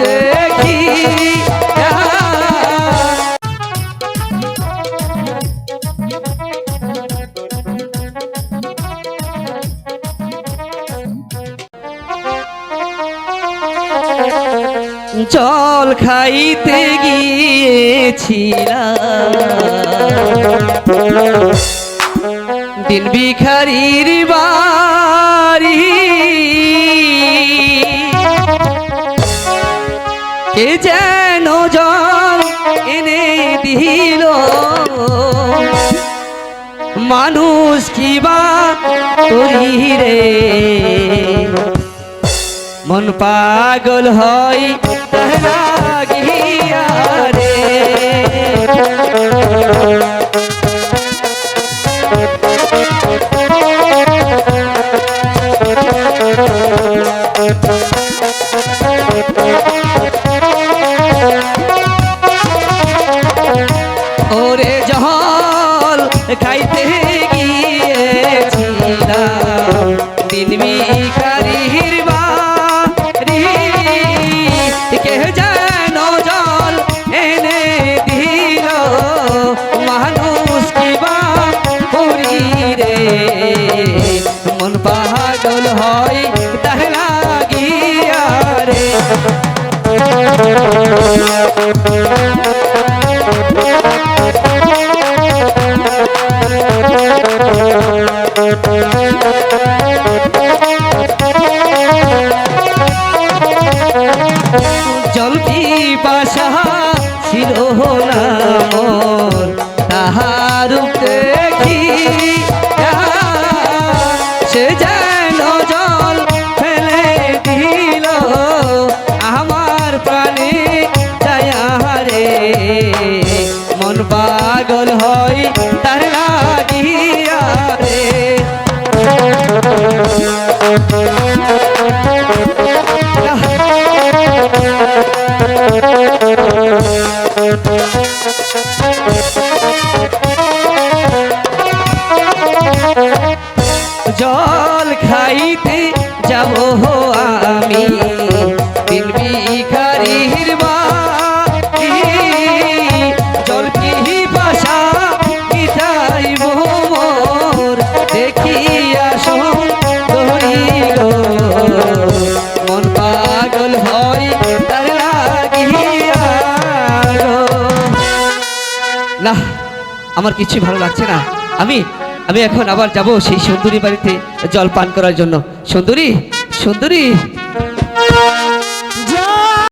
দেখি জল খাইতে গিয়েছিলাম। দিন ভিখারির কে যেন জল এনে দিল। মানুষ কি বা করি রে? মন পাগল হয় লাগিয়া রে। ওরে জল খাইতে গিয়েছিলাম। দিন ভিখারির বাড়ি কে যেন জল এনে দিল। মানুষ কি বা রে? মন হয় তার লাগিয়া রে। জল বাসা ছিল জল খাইতে যাব আমি। না, আমার কিছু ভালো লাগছে না। আমি আমি এখন আবার যাব সেই সুন্দরী বাড়িতে জল পান করার জন্য। সুন্দরী সুন্দরী।